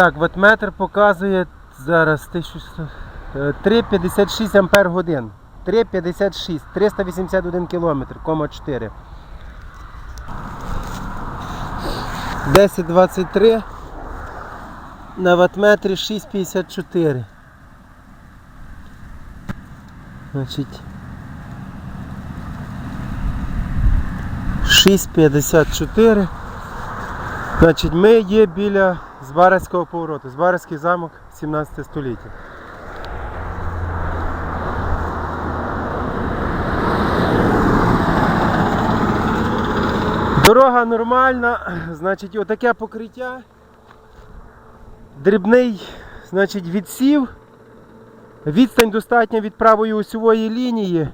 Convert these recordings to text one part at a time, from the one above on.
Так, ватметр показує зараз 1100, е, 3,56 ампер годин. 3,56, 381 кілометр, кома 4. 10,23 на ватметрі 6,54. Значить 6,54. Значить, ми є біля Збаразького повороту. Збаразький замок 17 століття. Дорога нормальна, значить, отаке покриття. Дрібний, значить, відсів. Відстань достатня від правої осьової лінії. Е,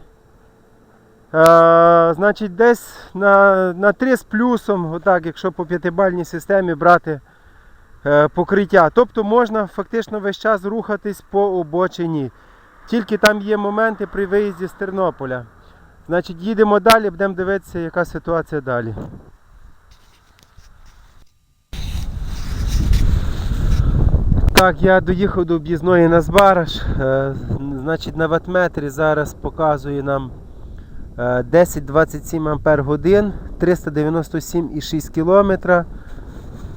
значить, десь на, на 3 з плюсом, отак, якщо по п'ятибальній системі брати покриття. Тобто можна фактично весь час рухатись по обочині. Тільки там є моменти при виїзді з Тернополя. Значить, їдемо далі, будемо дивитися, яка ситуація далі. Так, я доїхав до об'їзної на Збараж. Е, значить, на ватметрі зараз показує нам е, 10-27 ампер годин, 397,6 кілометра.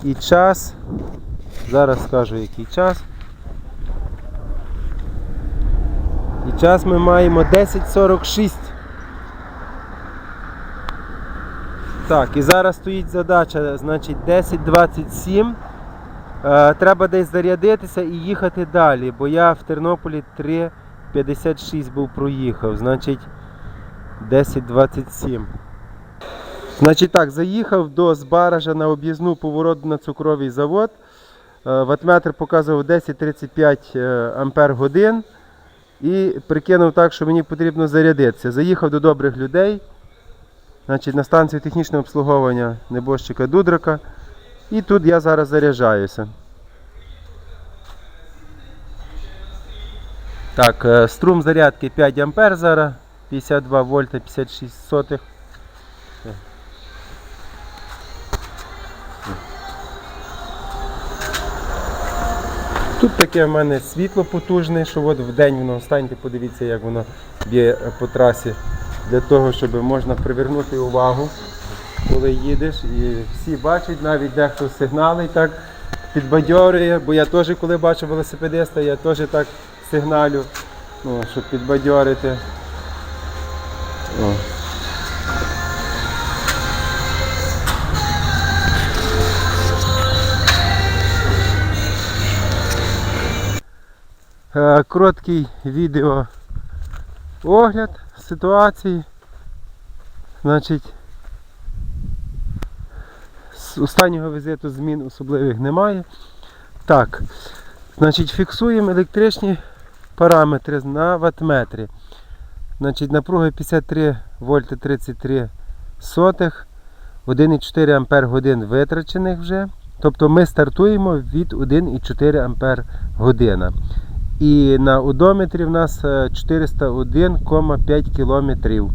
І час. Зараз скажу який час. І час ми маємо 10.46. Так, і зараз стоїть задача, значить 10.27. Е, треба десь зарядитися і їхати далі, бо я в Тернополі 3.56 був проїхав, значить 10.27. Значить так, заїхав до Збаража на об'їзну поворот на цукровий завод. Е, Ватметр показував 10.35 е, ампер годин. І прикинув так, що мені потрібно зарядитися. Заїхав до добрих людей. Значить, на станцію технічного обслуговування небожчика Дудрака. І тут я зараз заряджаюся. Так, е, струм зарядки 5 ампер зараз, 52 вольта 56 сотих. Тут таке в мене світло потужне, що от в день воно станьте, подивіться, як воно б'є е, по трасі, для того, щоб можна привернути увагу, коли їдеш. І всі бачать, навіть дехто сигналить так підбадьорює, бо я теж, коли бачу велосипедиста, я теж так сигналю, ну, щоб підбадьорити. О. Короткий відео огляд ситуації. Значить, з останнього візиту змін особливих немає. Так, значить, фіксуємо електричні параметри на ватметрі. Значить, напруга 53 вольти 33 сотих, 1,4 ампер годин витрачених вже. Тобто ми стартуємо від 1,4 ампер година. І на одометрі в нас е, 401,5 кілометрів.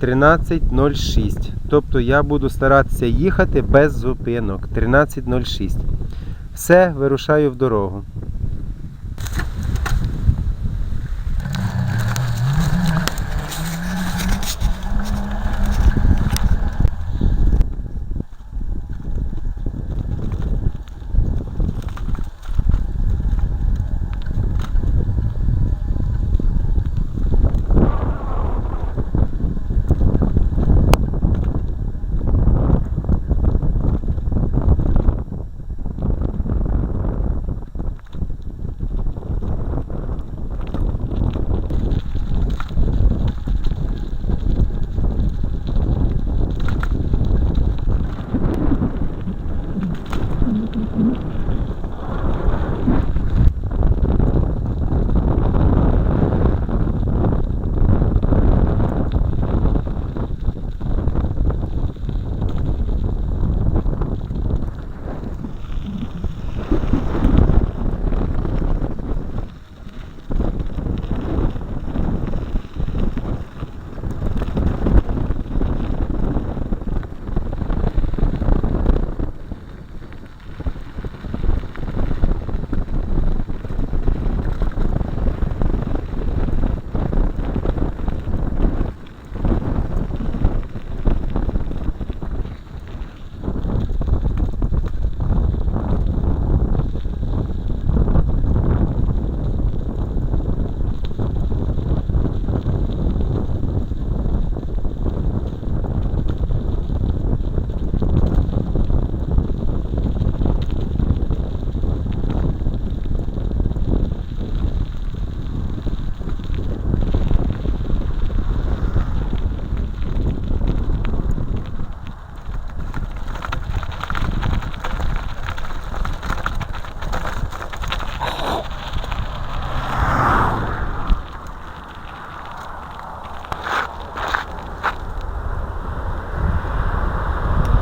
13.06. Тобто я буду старатися їхати без зупинок. 13.06. Все, вирушаю в дорогу.